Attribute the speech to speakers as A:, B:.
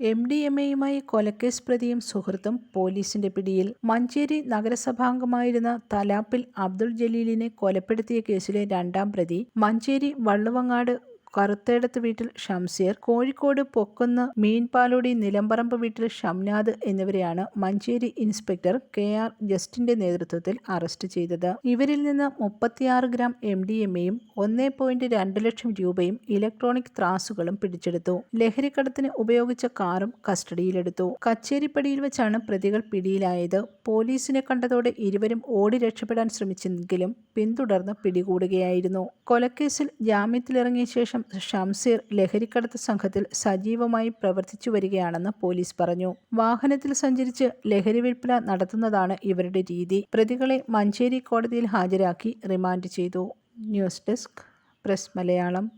A: M D M എയുമായി കൊലക്കേസ് പ്രതിയും സുഹൃത്തും പോലീസിന്റെ പിടിയിൽ. മഞ്ചേരി നഗരസഭാംഗമായിരുന്ന തലാപ്പിൽ അബ്ദുൾ ജലീലിനെ കൊലപ്പെടുത്തിയ കേസിലെ രണ്ടാം പ്രതി മഞ്ചേരി വള്ളുവങ്ങാട് കറുത്തേടത്ത് വീട്ടിൽ ഷംസീർ കോഴിക്കോട് പൊക്കുന്ന് മീൻപാലോടി നിലമ്പറമ്പ് വീട്ടിൽ ഷംനാദ് എന്നിവരെയാണ് മഞ്ചേരി ഇൻസ്പെക്ടർ കെ ആർ ജസ്റ്റിന്റെ നേതൃത്വത്തിൽ അറസ്റ്റ് ചെയ്തത്. ഇവരിൽ നിന്ന് മുപ്പത്തിയാറ് ഗ്രാം എം ഡി എം എയും ഒന്നേ പോയിന്റ് രണ്ട് ലക്ഷം രൂപയും ഇലക്ട്രോണിക് ത്രാസുകളും പിടിച്ചെടുത്തു. ലഹരിക്കടത്തിന് ഉപയോഗിച്ച കാറും കസ്റ്റഡിയിലെടുത്തു. കച്ചേരിപ്പടിയിൽ വെച്ചാണ് പ്രതികൾ പിടിയിലായത്. പോലീസിനെ കണ്ടതോടെ ഇരുവരും ഓടി രക്ഷപ്പെടാൻ ശ്രമിച്ചെങ്കിലും പിന്തുടർന്ന് പിടികൂടുകയായിരുന്നു. കൊലക്കേസിൽ ജാമ്യത്തിലിറങ്ങിയ ശേഷം ഷംസീർ ലഹരിക്കടത്ത് സംഘത്തിൽ സജീവമായി പ്രവർത്തിച്ചു വരികയാണെന്ന് പോലീസ് പറഞ്ഞു. വാഹനത്തിൽ സഞ്ചരിച്ച് ലഹരി വിൽപ്പന നടത്തുന്നതാണ് ഇവരുടെ രീതി. പ്രതികളെ മഞ്ചേരി കോടതിയിൽ ഹാജരാക്കി റിമാൻഡ് ചെയ്തു.
B: News desk press Malayalam.